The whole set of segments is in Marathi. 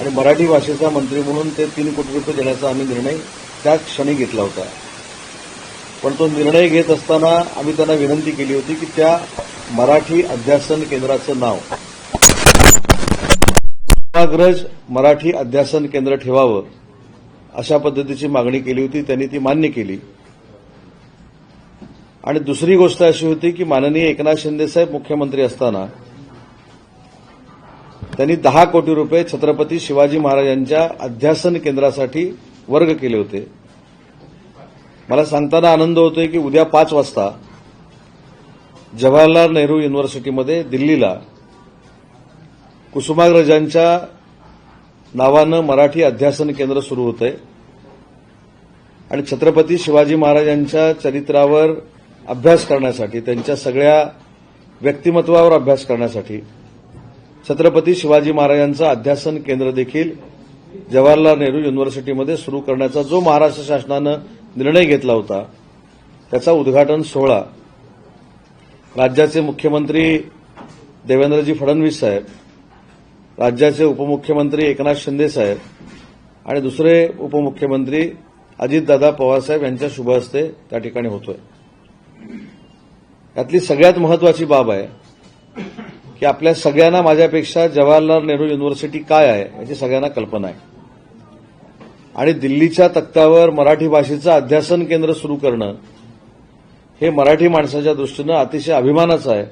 आणि मराठी भाषेचा मंत्री म्हणून ते तीन कोटी रुपये देण्याचा आम्ही निर्णय त्या क्षणी घेतला होता. पण तो निर्णय घेत असताना आम्ही त्यांना विनंती केली होती की त्या मराठी अध्यासन केंद्राचं नाव सेवाग्रज मराठी अध्यासन केंद्र ठेवावं अशा पद्धतीची मागणी केली होती त्यांनी ती मान्य केली. आणि दुसरी गोष्ट अशी होती की माननीय एकनाथ शिंदेसाहेब मुख्यमंत्री असताना त्यांनी दहा कोटी रुपये छत्रपती शिवाजी महाराजांच्या अध्यासन केंद्रासाठी वर्ग केले होते. मला सांगताना आनंद होतोय की उद्या पाच वाजता जवाहरलाल नेहरू युनिव्हर्सिटीमध्ये दिल्लीला कुसुमाग्रजांच्या नावानं मराठी अध्यासन केंद्र सुरू होत आहे आणि छत्रपती शिवाजी महाराजांच्या चरित्रावर अभ्यास करण्यासाठी त्यांच्या सगळ्या व्यक्तिमत्वावर अभ्यास करण्यासाठी छत्रपती शिवाजी महाराजांचं अध्यासन केंद्र देखील जवाहरलाल नेहरू युनिव्हर्सिटीमध्ये सुरू करण्याचा जो महाराष्ट्र शासनानं निर्णय घेतला होता त्याचा उद्घाटन सोहळा राज्याचे मुख्यमंत्री देवेंद्रजी फडणवीस साहेब राज्याचे उपमुख्यमंत्री एकनाथ शिंदे साहेब आणि दुसरे उपमुख्यमंत्री अजितदादा पवारसाहेब यांच्या शुभ हस्ते त्या ठिकाणी होतोय. यातली सगळ्यात महत्वाची बाब आहे की आपल्या सगळ्यांना माझ्यापेक्षा जवाहरलाल नेहरू युनिव्हर्सिटी काय आहे याची सगळ्यांना कल्पना आहे. आणि दिल्लीच्या तक्त्यावर मराठी भाषेचं अध्यासन केंद्र सुरू करणं हे मराठी माणसाच्या दृष्टीनं अतिशय अभिमानाचं आहे.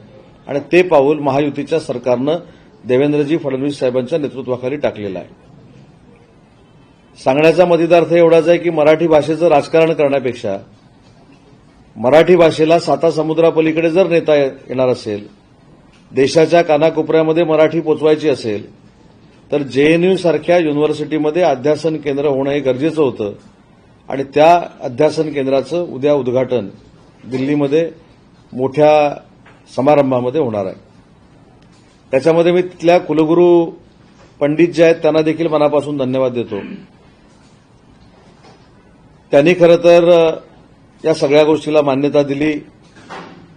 आणि ते पाऊल महायुतीच्या सरकारनं देवेंद्रजी फडणवीस साहेबांच्या नेतृत्वाखाली टाकलेलं आहे. सांगण्याचा मतिदार्थ एवढाच आहे की मराठी भाषेचं राजकारण करण्यापेक्षा मराठी भाषेला साता समुद्रापलीकडे जर नेता येणार असेल देशाच्या कानाकोपऱ्यामध्ये मराठी पोचवायची असेल तर जेएनयू सारख्या युनिव्हर्सिटीमध्ये अध्यासन केंद्र होणं हे गरजेचं होतं. आणि त्या अध्यासन केंद्राचं उद्या उद्घाटन दिल्लीमध्ये मोठ्या समारंभामध्ये होणार आहे. त्याच्यामध्ये मी तिथल्या कुलगुरू पंडित जे आहेत त्यांना देखील मनापासून धन्यवाद देतो. त्यांनी खरं तर या सगळ्या गोष्टीला मान्यता दिली.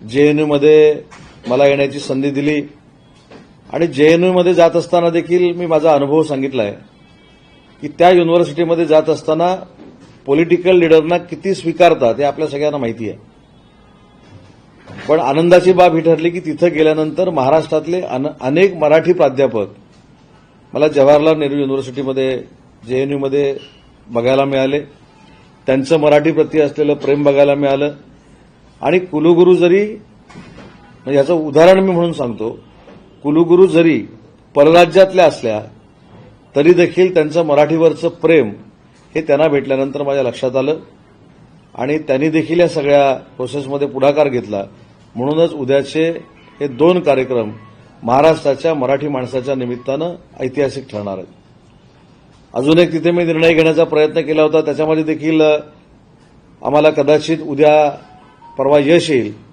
जेएनयूमध्ये मला येण्याची संधी दिली. आणि जेएनयूमध्ये जात असताना देखील मी माझा अनुभव सांगितला आहे की त्या युनिव्हर्सिटीमध्ये जात असताना पॉलिटिकल लिडरना किती स्वीकारतात हे आपल्या सगळ्यांना माहिती आहे. पण आनंदाची बाब ही ठरली की तिथं गेल्यानंतर महाराष्ट्रातले अन- अनेक मराठी प्राध्यापक मला जवाहरलाल नेहरू युनिव्हर्सिटीमध्ये जेएनयूमध्ये बघायला मिळाले. त्यांचं मराठीप्रती असलेलं प्रेम बघायला मिळालं. आणि कुलगुरू जरी म्हणजे याचं उदाहरण मी म्हणून सांगतो. कुलगुरू जरी परराज्यातल्या असल्या तरी देखील त्यांचं मराठीवरचं प्रेम हे त्यांना भेटल्यानंतर माझ्या लक्षात आलं. आणि त्यांनी देखील या सगळ्या प्रोसेसमध्ये पुढाकार घेतला. म्हणूनच उद्याचे हे दोन कार्यक्रम महाराष्ट्राच्या मराठी माणसाच्या निमित्तानं ऐतिहासिक ठरणार आहेत. अजून एक तिथे मी निर्णय घेण्याचा प्रयत्न केला होता. त्याच्यामध्ये देखील आम्हाला कदाचित उद्या परवा यश येईल.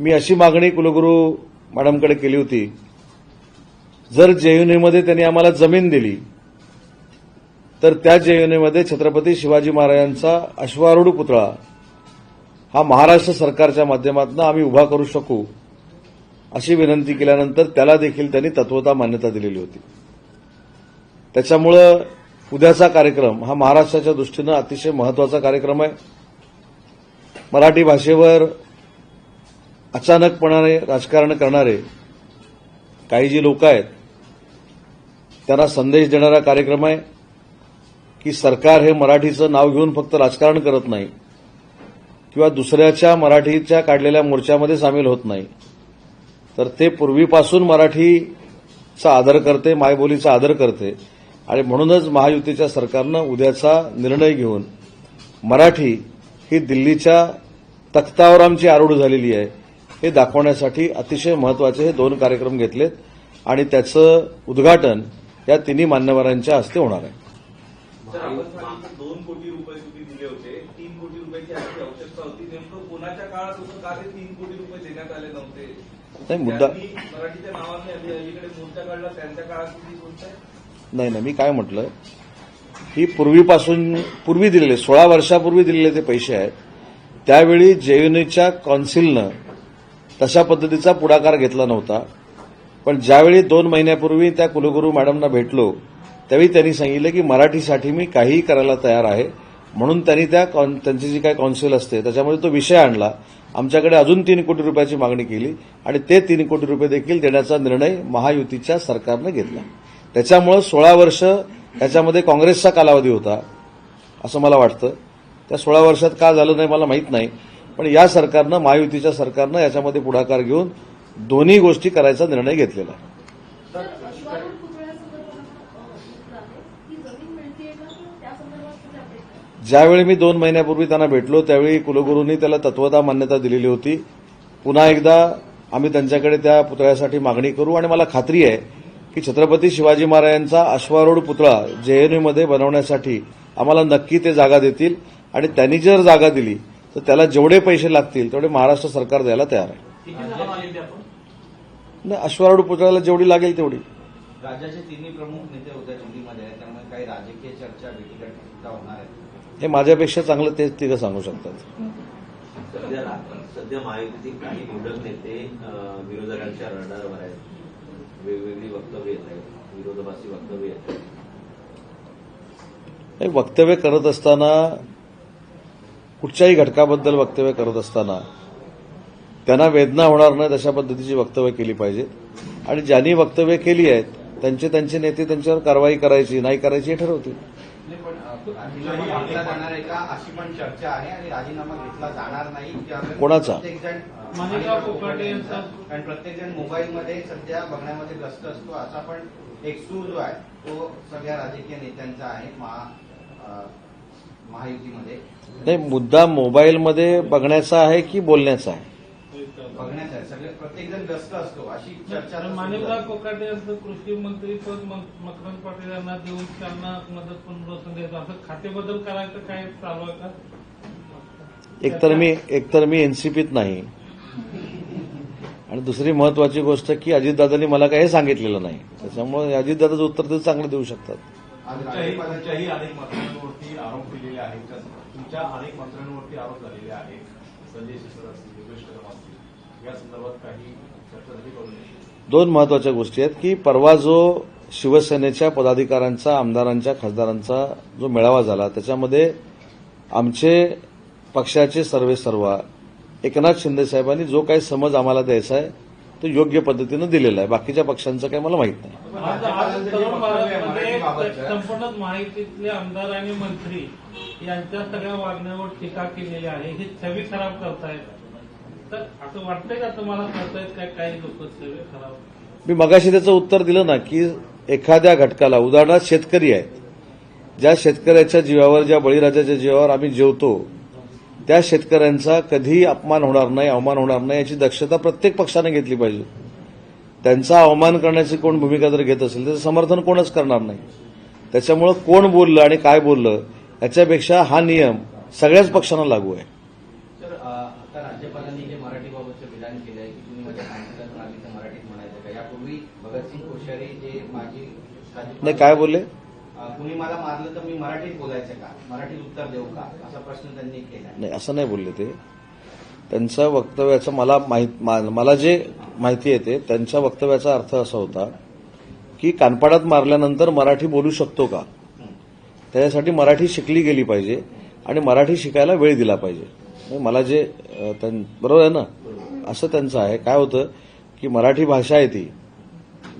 मी अशी मागणी कुलगुरू मॅडमकडे केली होती. जर जेयुनीमध्ये त्यांनी आम्हाला जमीन दिली तर त्या जेयुनीमध्ये छत्रपती शिवाजी महाराजांचा अश्वारूढ पुतळा हा महाराष्ट्र सरकारच्या माध्यमातून आम्ही उभा करू शकू अशी विनंती केल्यानंतर त्याला देखील त्यांनी तत्वता मान्यता दिलेली होती. त्याच्यामुळं उद्याचा कार्यक्रम हा महाराष्ट्राच्या दृष्टीनं अतिशय महत्त्वाचा कार्यक्रम आहे. मराठी भाषेवर अचानकपणाने राजकारण करणारे काही जी लोक आहेत त्यांना संदेश देणारा कार्यक्रम आहे की सरकार हे मराठीचं नाव घेऊन फक्त राजकारण करत नाही किंवा दुसऱ्याच्या मराठीच्या काढलेल्या मोर्चामध्ये सामील होत नाही. तर ते पूर्वीपासून मराठीचा आदर करते मायबोलीचा आदर करते आणि म्हणूनच महायुतीच्या सरकारनं उद्याचा निर्णय घेऊन मराठी ही दिल्लीच्या तख्तावर आमची आरूढ झालेली आहे. हे दाखवण्यासाठी अतिशय महत्त्वाचे हे दोन कार्यक्रम घेतलेत आणि त्याचं उद्घाटन या तिन्ही मान्यवरांच्या हस्ते होणार आहे. सर आपण सांगितलं दोन कोटी रुपये तुम्ही दिले होते. तीन कोटी रुपयाची आणखी आवश्यकता होती. नेमकं कोणाच्या काळात होतं का ते तीन कोटी रुपये देण्यात आले नव्हते? नाही, मुद्दा- नाही नाही मी काय म्हटलं? ही पूर्वीपासून पूर्वी दिलेले सोळा वर्षापूर्वी दिलेले ते पैसे आहेत त्यावेळी जेयुनीच्या कौन्सिलनं तशा पद्धतीचा पुढाकार घेतला नव्हता. पण ज्यावेळी दोन महिन्यापूर्वी त्या कुलगुरू मॅडमना भेटलो त्यावेळी त्यांनी सांगितलं की मराठीसाठी मी काहीही करायला तयार आहे. म्हणून त्यांनी त्या त्यांची जी काय कौन्सिल असते त्याच्यामध्ये तो विषय आणला. आमच्याकडे अजून तीन कोटी रुपयाची मागणी केली आणि ते तीन कोटी रुपये देखील देण्याचा निर्णय महायुतीच्या सरकारनं घेतला. त्याच्यामुळं सोळा वर्ष त्याच्यामध्ये काँग्रेसचा कालावधी होता असं मला वाटतं. त्या सोळा वर्षात का झालं नाही मला माहीत नाही. पण या सरकारनं महायुतीच्या सरकारनं याच्यामध्ये पुढाकार घेऊन दोन्ही गोष्टी करायचा निर्णय घेतलेला आहे? ज्यावेळी मी दोन महिन्यापूर्वी त्यांना भेटलो त्यावेळी कुलगुरूंनी त्याला तत्वता मान्यता दिलेली होती. पुन्हा एकदा आम्ही त्यांच्याकडे त्या पुतळ्यासाठी मागणी करू आणि मला खात्री आहे की छत्रपती शिवाजी महाराजांचा अश्वारूढ पुतळा जेएनयूमध्ये बनवण्यासाठी आम्हाला नक्की ते जागा देतील आणि त्यांनी जर जागा दिली तर त्याला जेवढे पैसे लागतील तेवढे महाराष्ट्र सरकार द्यायला तयार आहे. नाही अश्वारूढ पुतळ्याला जेवढी लागेल तेवढी. राज्याचे तिन्ही प्रमुख नेते उद्या दिल्लीमध्ये आहेत त्यामुळे काही राजकीय चर्चा भेटीगाठी होणार आहेत. हे माझ्यापेक्षा चांगलं तेच तिघं सांगू शकतात. सध्या सध्या महायुतीचे काही निवडक नेते विरोधकांच्या रडारवर आहेत. वेगवेगळी वक्तव्य येत आहेत. विरोधाभासी वक्तव्य येत आहेत. हे वक्तव्य करत असताना कुठच्याही घटकाबद्दल वक्तव्य करत असताना त्यांना वेदना होणार नाहीत अशा पद्धतीची वक्तव्य केली पाहिजेत आणि ज्यांनी वक्तव्य केली आहेत त्यांचे त्यांचे नेते त्यांच्यावर कारवाई करायची नाही करायची हे ठरवतील. नाही पण अ, राजीनामा घेतला जाणार आहे का अशी पण चर्चा आहे आणि राजीनामा घेतला जाणार नाही त्यामुळे कोणाचा? प्रत्येकजण माणिकराव कोकाटे यांचा- कारण प्रत्येकजण मोबाईलमध्ये सध्या बघण्यामध्ये व्यस्त असतो असा पण एक सूर जो आहे तो सगळ्या राजकीय नेत्यांचा आहे महायुतीमध्ये नाही मुद्दा मोबाईलमध्ये बघण्याचा आहे की बोलण्याचा आहे? बघण्याचा आहे. सगळे प्रत्येकजण व्यस्त असतो अशी चर्चा माणिकराव कोकाटे यांचं कृषी मंत्री पद मक- मकरंद पाटील यांना देऊन त्यांना मदत पुनर्वसन द्यायचं असं खातेबदल करायचं काय चालू आहे का? एकतर मी एकतर मी एनसीपीत नाही. आणि दुसरी महत्वाची गोष्ट की अजितदादांनी मला काही सांगितलेलं नाही. त्याच्यामुळे अजितदादाचं उत्तर ते चांगलं देऊ शकतात. तुमच्याही अनेक मंत्र्यांवरती आरोप केलेले आहेत. तुमच्या अनेक मंत्र्यांवरती आरोप झालेले आहेत. संजय असतील योगेश कदम असतील. या संदर्भात काही चर्चा झाली करू नये दोन महत्त्वाच्या गोष्टी आहेत की परवा जो शिवसेनेच्या पदाधिकाऱ्यांचा आमदारांच्या खासदारांचा जो मेळावा झाला त्याच्यामध्ये आमचे पक्षाचे सर्वे सर्वा एकनाथ शिंदे साहेबांनी जो काही समज आम्हाला द्यायचा आहे तो योग्य पद्धतीनं दिलेला आहे. बाकीच्या पक्षांचं काही मला माहीत नाही. संपूर्ण माहितीतले आमदार आणि मंत्री यांच्या सगळ्या वागण्यावर टीका केलेली आहे. ही छवी खराब करतायत. तर असं वाटतंय का तुम्हाला करतायत काय? काही लोक छवी खराब मी मगाशी त्याचं उत्तर दिलं ना की एखाद्या घटकाला उदाहरणार्थ शेतकरी आहेत ज्या शेतकऱ्याच्या जीवावर ज्या बळीराजाच्या जीवावर आम्ही जेवतो त्या शेतकऱ्यांचा कधीही अपमान होणार नाही अवमान होणार नाही याची दक्षता प्रत्येक पक्षाने घेतली पाहिजे. त्यांचा अवमान करण्याची कोण भूमिका जर घेत असेल त्याचं समर्थन कोणच करणार नाही. त्याच्यामुळं कोण बोललं आणि काय बोललं याच्यापेक्षा हा नियम सगळ्याच पक्षांना लागू आहे. तर अ, आता राज्यपालांनी जे मराठीबाबतचं विधान केलं आहे की तुम्ही माझ्या सांगितलं पण आम्ही ते मराठीत म्हणायचं का? यापूर्वी भगतसिंग कोश्यारी जे माजी राज्यपाल- नाही काय बोलले? कुणी मला मारलं तर मी मराठीत बोलायचं का? मराठीत उत्तर देऊ का? असा प्रश्न त्यांनी केला. नाही असं नाही बोलले ते. त्यांच्या वक्तव्याचं मला माहीत मा- मला जे माहिती येते त्यांच्या वक्तव्याचा अर्थ असा होता की कानपाडात मारल्यानंतर मराठी बोलू शकतो का? त्याच्यासाठी मराठी शिकली गेली पाहिजे आणि मराठी शिकायला वेळ दिला पाहिजे. म्हणजे मला जे त्यां- बरोबर आहे ना? असं त्यांचं आहे. काय होतं की मराठी भाषा आहे ती.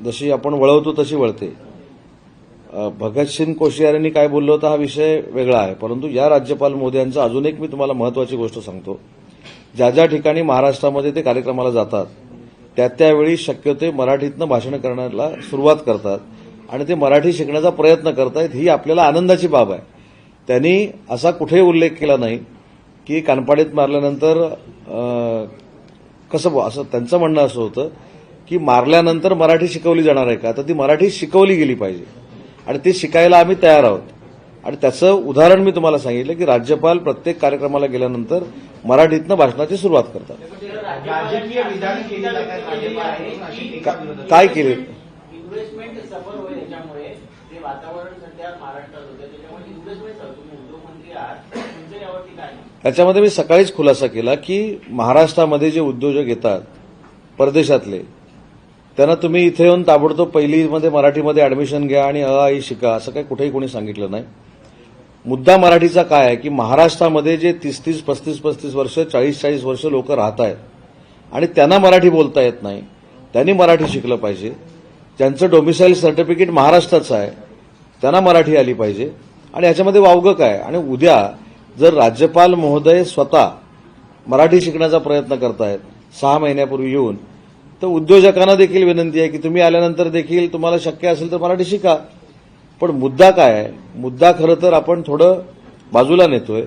जशी आपण वळवतो तशी वळते. भगतसिंग कोश्यारींनी काय बोललं होतं हा विषय वेगळा आहे. परंतु या राज्यपाल मोदयांचं अजून एक मी तुम्हाला महत्वाची गोष्ट सांगतो. ज्या ज्या ठिकाणी महाराष्ट्रामध्ये ते कार्यक्रमाला जातात त्या त्यावेळी शक्यतो ते मराठीतनं भाषण करण्याला सुरुवात करतात आणि ते मराठी शिकण्याचा प्रयत्न करतायत ही आपल्याला आनंदाची बाब आहे. त्यांनी असा कुठेही उल्लेख केला नाही की कानपाडीत मारल्यानंतर कसं असं त्यांचं म्हणणं असं होतं की मारल्यानंतर मराठी शिकवली जाणार आहे का? तर ती मराठी शिकवली गेली पाहिजे. आणि ती शिकायला आम्ही तयार आहोत. आणि त्याचं उदाहरण मी तुम्हाला सांगितलं की राज्यपाल प्रत्येक कार्यक्रमाला गेल्यानंतर मराठीतनं भाषणाची सुरुवात करतात. काय केले? इन्व्हेस्टमेंट सफर होईल याच्यामुळे ते वातावरण सध्या महाराष्ट्रात होतं त्याच्यामुळे इन्व्हेस्टमेंट सर तुम्ही उद्योगमंत्री आहात तुमचं यावरती काय मत? याच्यामध्ये मी सकाळीच खुलासा केला की महाराष्ट्रामध्ये जे उद्योजक येतात परदेशातले त्यांना तुम्ही इथे येऊन ताबडतोब पहिलीमध्ये मराठीमध्ये ऍडमिशन घ्या आणि अ आई शिका असं काही कुठेही कोणी सांगितलं नाही. मुद्दा मराठीचा काय आहे की महाराष्ट्रामध्ये जे तीस तीस पस्तीस पस्तीस वर्ष चाळीस चाळीस वर्ष लोक राहत आहेत आणि त्यांना मराठी बोलता येत नाही त्यांनी मराठी शिकलं पाहिजे. ज्यांचं डोमिसाईल सर्टिफिकेट महाराष्ट्राचं आहे त्यांना मराठी आली पाहिजे. आणि याच्यामध्ये वावगं काय? आणि उद्या जर राज्यपाल महोदय स्वतः मराठी शिकण्याचा प्रयत्न करतायत सहा महिन्यापूर्वी येऊन तर उद्योजकांना देखील विनंती आहे की तुम्ही आल्यानंतर देखील तुम्हाला शक्य असेल तर मराठी शिका. पण मुद्दा काय आहे? मुद्दा खरं तर आपण थोडं बाजूला नेतोय.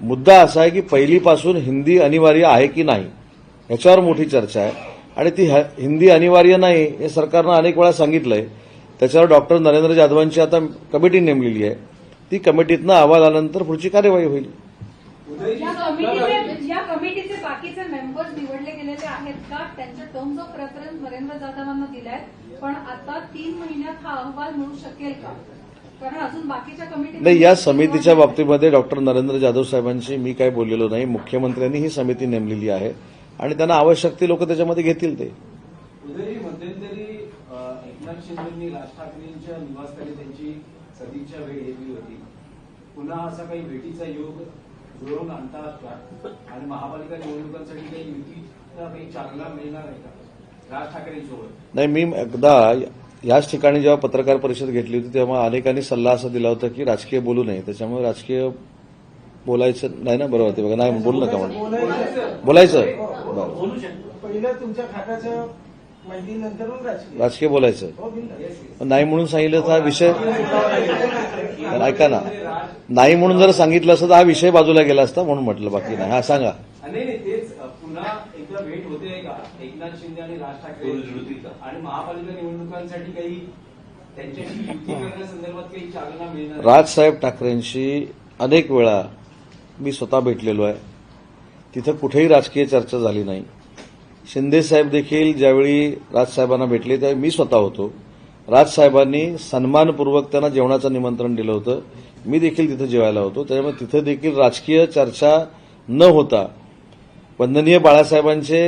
मुद्दा असा आहे की पहिलीपासून हिंदी अनिवार्य आहे की नाही? ह्याच्यावर मोठी चर्चा आहे. आणि ती ह- हिंदी अनिवार्य नाही हे सरकारनं अनेक वेळा सांगितलंय. त्याच्यावर डॉक्टर नरेंद्र जाधवांची आता कमिटी नेमलेली आहे. ती कमिटीतनं अहवाल आल्यानंतर पुढची कार्यवाही होईल या कमिटीचे या कमिटीचे बाकीचे मेंबर्स निवडले गेलेले आहेत का टर्म्स ऑफ रेफरन्स नरेंद्र जाधवांना दिलाय पण आता तीन महिन्यात हा अहवाल मिळू शकेल का? कारण अजून बाकीच्या कमिटी नाही या समितीच्या बाबतीमध्ये डॉक्टर नरेंद्र जाधव साहेबांशी मी काय बोललेलो नाही. मुख्यमंत्र्यांनी ही समिती नेमलेली आहे. आणि त्यांना आवश्यक ते लोक त्याच्यामध्ये घेतील ते. उदयजी मध्यंतरी एकनाथ शिंदेंनी राज ठाकरेंच्या निवासस्थानी त्यांची सदिच्छा भेट घेतली होती. पुन्हा असा काही भेटीचा योग जुळवून आणतात का आणि महापालिका निवडणुकांसाठी काही युतीचा नाही मी एकदा याच ठिकाणी जेव्हा पत्रकार परिषद घेतली होती तेव्हा अनेकांनी सल्ला असा दिला होता की राजकीय बोलू नये. त्याच्यामुळे राजकीय बोलायचं नाही ना बरोबर ते बघा नाही बोलू नका म्हणून. बोलायचं. बरं. बोलू शकतो. पहिलं तुमच्या खात्याच्या माहितीनंतर राजकीय. राजकीय बोलायचं. हो. नाही म्हणून सांगितलं तर हा विषय तर ऐका ना. नाही म्हणून जर सांगितलं असतं तर हा विषय बाजूला गेला असता म्हणून म्हटलं बाकी नाही. हा सांगा. पुन्हा एकदा भेट होते का? एकनाथ शिंदे आणि राज ठाकरे युतीचा. आणि महापालिका निवडणुकांसाठी काही त्यांच्याशी युती करण्यासंदर्भात काही चालना मिळणार? राजसाहेब ठाकरेंशी अनेक वेळा मी स्वतः भेटलेलो आहे. तिथं कुठेही राजकीय चर्चा झाली नाही. शिंदे साहेब देखील ज्यावेळी राजसाहेबांना भेटले त्यावेळी मी स्वतः होतो. राजसाहेबांनी सन्मानपूर्वक त्यांना जेवणाचं निमंत्रण दिलं होतं. मी देखील तिथं जेवायला होतो. त्याच्यामुळे तिथं देखील राजकीय चर्चा न होता वंदनीय बाळासाहेबांचे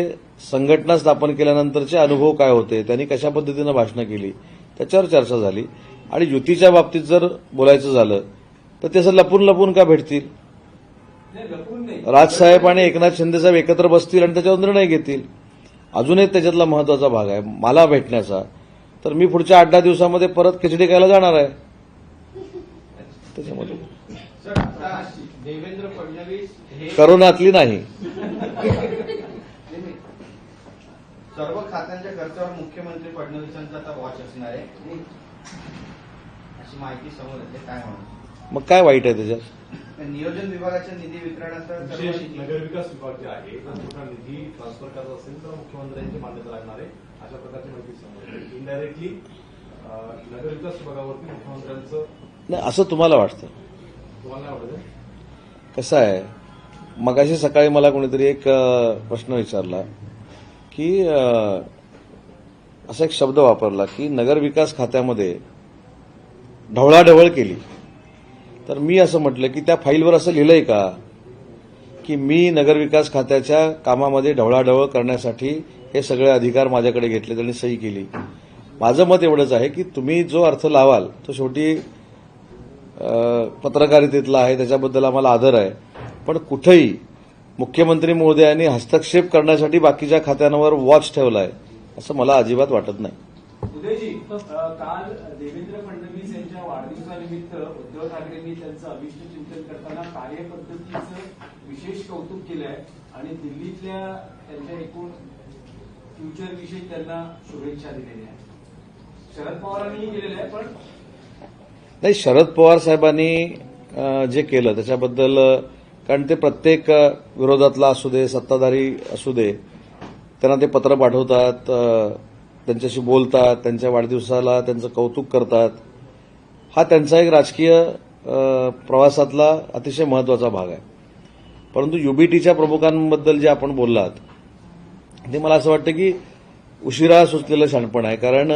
संघटना स्थापन केल्यानंतरचे अनुभव काय होते त्यांनी कशा पद्धतीनं भाषणं केली त्याच्यावर चर्चा झाली. आणि युतीच्या बाबतीत जर बोलायचं झालं तर ते असं लपून लपून का भेटतील? नाही, लपून नाही. राजसाहेब आणि एकनाथ शिंदेसाहेब एकत्र बसतील आणि त्याच्यावर निर्णय घेतील. अजून एक त्याच्यातला महत्त्वाचा भाग आहे. मला भेटण्याचा. तर मी पुढच्या आठ दहा दिवसामध्ये परत खिचडी खायला जाणार आहे. त्याच्यामध्ये. करोनातली नाही. सर्व खात्यांच्या खर्चावर मुख्यमंत्री फडणवीसांचा आता वॉच असणार आहे. अशी माहिती समोर येते. काय म्हणून मग काय वाईट आहे त्याच्यात? नियोजन विभागाच्या निधी वितरणाचा विशेष सर्व नगरविकास विभाग जे आहे तो निधी ट्रान्सफर करायचा असेल तर मुख्यमंत्र्यांची मान्यता लागणार आहे. अशा प्रकारची माहिती समोर येते. इनडायरेक्टली नगरविकास विभागावरती मुख्यमंत्र्यांचं नाही असं तुम्हाला वाटतं. तुम्हाला नाही आहे? कसं आहे? मगाशी सकाळी मला कोणीतरी एक प्रश्न विचारला की असा एक शब्द वापरला की नगरविकास खात्यामध्ये ढवळाढवळ केली. तर मी असं म्हटलं की त्या फाईलवर असं लिहिलंय का? की मी नगरविकास खात्याच्या कामामध्ये ढवळाढवळ करण्यासाठी हे सगळे अधिकार माझ्याकडे घेतले त्यांनी सही केली. माझं मत एवढंच आहे की तुम्ही जो अर्थ लावाल तो शेवटी पत्रकारितेतला आहे त्याच्याबद्दल आम्हाला आदर आहे. पण कुठेही मुख्यमंत्री महोदयांनी हस्तक्षेप करण्यासाठी बाकीच्या खात्यांवर वॉच ठेवलाय असं मला अजिबात वाटत नाही. उदयजी काल देवेंद्र फडणवीस यांच्या वाढदिवसानिमित्त उद्धव ठाकरेंनी त्यांचं अभिष्ट चिंतन करताना कार्यपद्धतीचं विशेष कौतुक केलं आहे आणि दिल्लीतल्या त्यांच्या एकूण फ्युचर विषयी त्यांना शुभेच्छा दिलेल्या आहेत. शरद पवारांनीही केलेल्या आहे पण नाही शरद पवार साहेबांनी जे केलं त्याच्याबद्दल कारण ते प्रत्येक विरोधातला असू दे सत्ताधारी असू दे त्यांना ते पत्र पाठवतात त्यांच्याशी बोलतात त्यांच्या वाढदिवसाला त्यांचं कौतुक करतात. हा त्यांचा एक राजकीय प्रवासातला अतिशय महत्त्वाचा भाग आहे. परंतु युबीटीच्या प्रमुखांबद्दल जे आपण बोललात ते मला असं वाटतं की उशिरा सुचलेलं शहाणपण आहे. कारण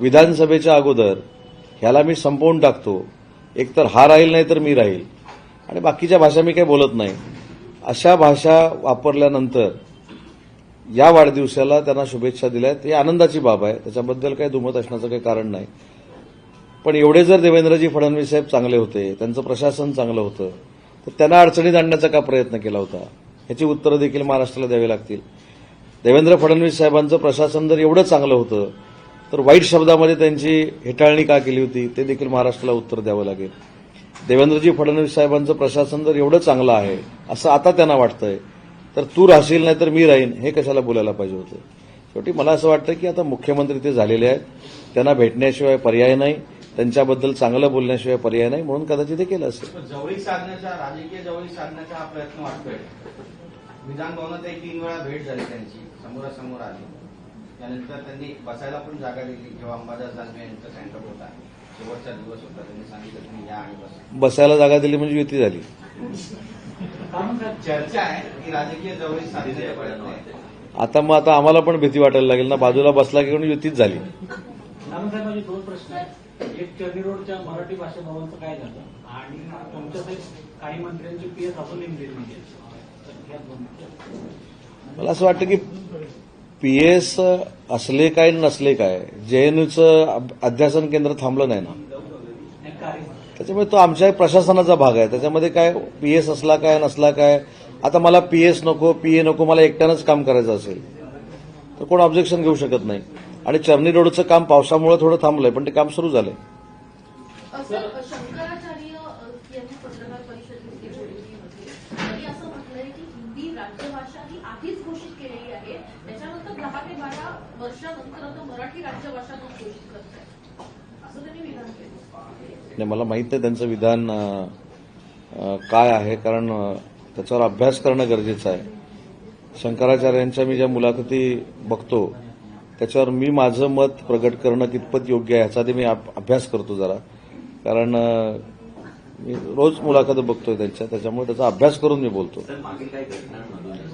विधानसभेच्या अगोदर ह्याला मी संपवून टाकतो. एकतर हा राहील नाही तर मी राहील. आणि बाकीच्या भाषा मी काही बोलत नाही. अशा भाषा वापरल्यानंतर या वाढदिवसाला त्यांना शुभेच्छा दिल्या. आहेत ही आनंदाची बाब आहे. त्याच्याबद्दल काही दुमत असण्याचं काही कारण नाही. पण एवढे जर देवेंद्रजी फडणवीस साहेब चांगले होते त्यांचं प्रशासन चांगलं होतं तर त्यांना अडचणीत आणण्याचा का प्रयत्न केला होता? ह्याची उत्तरं देखील महाराष्ट्राला द्यावी लागतील. देवेंद्र फडणवीस साहेबांचं प्रशासन जर एवढं चांगलं होतं तर वाईट शब्दामध्ये त्यांची हेटाळणी का केली होती ते देखील महाराष्ट्राला उत्तर द्यावं लागेल. देवेंद्रजी फडणवीस साहेबांचं प्रशासन जर एवढं चांगलं आहे असं आता त्यांना वाटतंय तर तू राहशील नाही तर मी राहीन हे कशाला बोलायला पाहिजे होतं? शेवटी मला असं वाटतं की आता मुख्यमंत्री ते झालेले आहेत त्यांना भेटण्याशिवाय पर्याय नाही त्यांच्याबद्दल चांगलं बोलण्याशिवाय पर्याय नाही म्हणून कदाचित ते केलं असेल. पण जवळीक साधण्याचा राजकीय जवळीक साधण्याचा हा प्रयत्न वाटतोय विधानभवनात एक तीन वेळा भेट झाली त्यांची समोरासमोर आली. त्यानंतर त्यांनी बसायला पण जागा दिली जेव्हा अंबादास दानवे यांचा सँडअप होता. शेवटचा दिवस होता त्यांनी सांगितलं तुम्ही या आणि बसा. बसायला जागा दिली म्हणजे युती झाली. चर्चा आहे की राजकीय आता मग आता आम्हाला पण भीती वाटायला लागेल ना बाजूला बसला की कोणी युतीच झाली. साहेब माझे दोन प्रश्न आहेत. एक चर्नी रोडच्या मराठी भाषा भवनचं काय झालं? आणि काही मंत्र्यांची पी एस अजून नेमलेली नाही तर ह्या दोन मला असं वाटतं की पीएस असले काय नसले काय जेएनयूचं अध्यासन केंद्र थांबलं नाही ना. त्याच्यामुळे तो आमच्या प्रशासनाचा भाग आहे. त्याच्यामध्ये काय पीएस असला काय नसला काय आता मला पीएस नको पीए नको मला एकट्यानंच काम करायचं असेल तर कोण ऑब्जेक्शन घेऊ शकत नाही. आणि चरणी रोडचं काम पावसामुळे थोडं थांबलंय पण ते काम सुरू झालंय असं शंकराचार्य अ, यांनी पत्रकार परिषदेत केली होती. त्यांनी असं म्हटलंय की हिंदी राज्यभाषा ही आधीच घोषित केलेली आहे त्याच्यानंतर दहा ते बारा वर्षानंतर आता मराठी राज्यभाषा म्हणून घोषित करत आहे असं त्यांनी विधान केलं नाही मला माहीत नाही त्यांचं विधान काय आहे कारण त्याच्यावर अभ्यास करणं गरजेचं आहे. शंकराचार्यांच्या मी ज्या मुलाखती बघतो त्याच्यावर मी माझं मत प्रगट करणं कितपत योग्य आहे ह्याचा आधी मी अभ- अभ्यास करतो जरा. कारण मी रोज मुलाखत बघतोय त्यांच्या त्याच्यामुळे त्याचा अभ्यास करून मी बोलतो.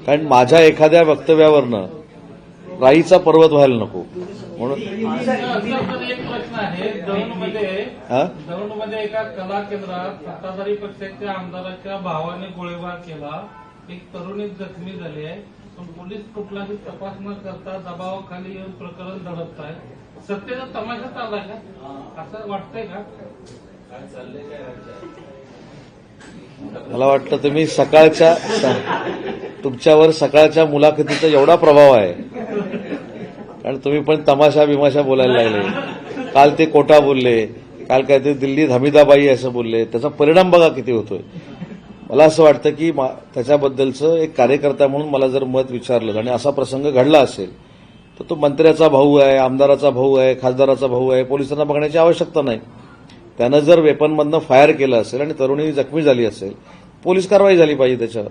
कारण माझ्या एखाद्या वक्तव्यावरनं राईचा पर्वत व्हायला नको. म्हणून एक प्रश्न आहे दौंडमध्ये? दौंडमध्ये एका कला केंद्रात सत्ताधारी पक्षाच्या आमदाराच्या भावाने गोळीबार केला. एक तरुणी जखमी झाली आहे. पण पोलीस कुठलाही तपास न करता दबावाखाली येऊन प्रकरण लढवत आहे. सत्तेचा तमाशा चाललाय का? असं वाटतंय का? मला वाटतं तुम्ही सकाळच्या तुमच्यावर सकाळच्या मुलाखतीचा एवढा प्रभाव आहे. कारण तुम्ही पण तमाशा बिमाशा बोलायला लागले. काल ते कोटा बोलले काल काय ते दिल्लीत हमीदाबाई असं बोलले. त्याचा परिणाम बघा किती होतोय. मला असं वाटतं की मा- त्याच्याबद्दलचं एक कार्यकर्ता म्हणून मला जर मत विचारलं आणि असा प्रसंग घडला असेल तर तो मंत्र्याचा भाऊ आहे आमदाराचा भाऊ आहे खासदाराचा भाऊ आहे पोलिसांना बघण्याची आवश्यकता नाही. त्यानं जर वेपनमधनं फायर केलं असेल आणि तरुणी जखमी झाली असेल पोलीस कारवाई झाली पाहिजे त्याच्यावर.